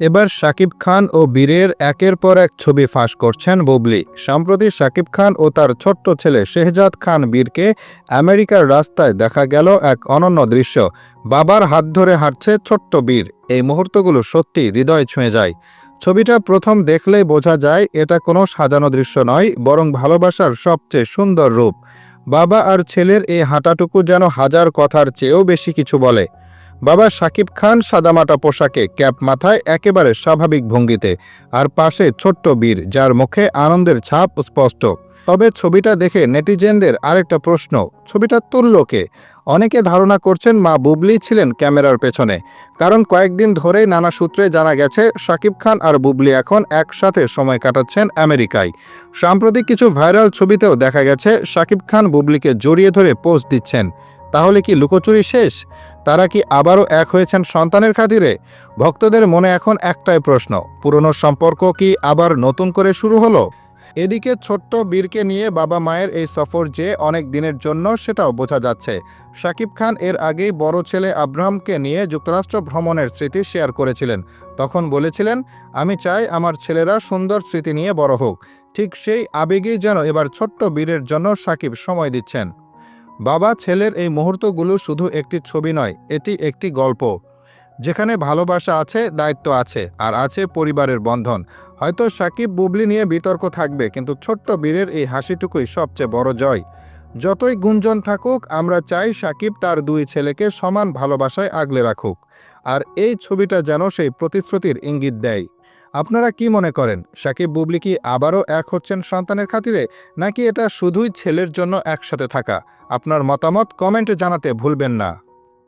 এবার শাকিব খান ও বীরের একের পর এক ছবি ফাঁস করছেন বুবলি। সম্প্রতি শাকিব খান ও তার ছোট্ট ছেলে শেহজাদ খান বীরকে আমেরিকার রাস্তায় দেখা গেল এক অনন্য দৃশ্য। বাবার হাত ধরে হাঁটছে ছোট্ট বীর। এই মুহূর্তগুলো সত্যি হৃদয় ছুঁয়ে যায়। ছবিটা প্রথম দেখলেই বোঝা যায়, এটা কোনো সাজানো দৃশ্য নয়, বরং ভালোবাসার সবচেয়ে সুন্দর রূপ। বাবা আর ছেলের এই হাঁটাটুকু যেন হাজার কথার চেয়েও বেশি কিছু বলে। বাবা শাকিব খান সাদামাটা পোশাকে ক্যাপ মাথায় একেবারে স্বাভাবিক ভঙ্গিতে, আর পাশে ছোট্ট বীর, যার মুখে আনন্দের ছাপ স্পষ্ট। তবে ছবিটা দেখে নেটিজেনদের আরেকটা প্রশ্ন, ছবিটা তুলল কে? অনেকে ধারণা করছেন মা বুবলি ছিলেন ক্যামেরার পেছনে। কারণ কয়েকদিন ধরেই নানা সূত্রে জানা গেছে শাকিব খান আর বুবলি এখন একসাথে সময় কাটাচ্ছেন আমেরিকায়। সাম্প্রতিক কিছু ভাইরাল ছবিতেও দেখা গেছে শাকিব খান বুবলিকে জড়িয়ে ধরে পোস্ট দিচ্ছেন। তাহলে কি লুকোচুরি শেষ? তারা কি আবারও এক হয়েছেন সন্তানের খাতিরে? ভক্তদের মনে এখন একটাই প্রশ্ন, পুরনো সম্পর্ক কি আবার নতুন করে শুরু হলো? এদিকে ছোট্ট বীরকে নিয়ে বাবা মায়ের এই সফর যে অনেক দিনের জন্য সেটাও বোঝা যাচ্ছে। শাকিব খান এর আগেই বড় ছেলে আব্রাহামকে নিয়ে যুক্তরাষ্ট্র ভ্রমণের স্মৃতি শেয়ার করেছিলেন। তখন বলেছিলেন, আমি চাই আমার ছেলেরা সুন্দর স্মৃতি নিয়ে বড় হোক। ঠিক সেই আবেগেই যেন এবার ছোট্ট বীরের জন্য সাকিব সময় দিচ্ছেন। বাবা ছেলের এই মুহূর্তগুলো শুধু একটি ছবি নয়, এটি একটি গল্প। যেখানে ভালোবাসা আছে, দায়িত্ব আছে, আর আছে পরিবারের বন্ধন। হয়তো সাকিব বুবলি নিয়ে বিতর্ক থাকবে, কিন্তু ছোট্ট বীরের এই হাসিটুকুই সবচেয়ে বড় জয়। যতই গুঞ্জন থাকুক, আমরা চাই সাকিব তার দুই ছেলেকে সমান ভালোবাসায় আগলে রাখুক। আর এই ছবিটা যেন সেই প্রতিশ্রুতির ইঙ্গিত দেয়। আপনারা কি মনে করেন, সাকিব বুবলি কি আবারও এক হচ্ছেন সন্তানের খাতিরে, নাকি এটা শুধুই ছেলের জন্য একসাথে থাকা? আপনার মতামত কমেন্টে জানাতে ভুলবেন না।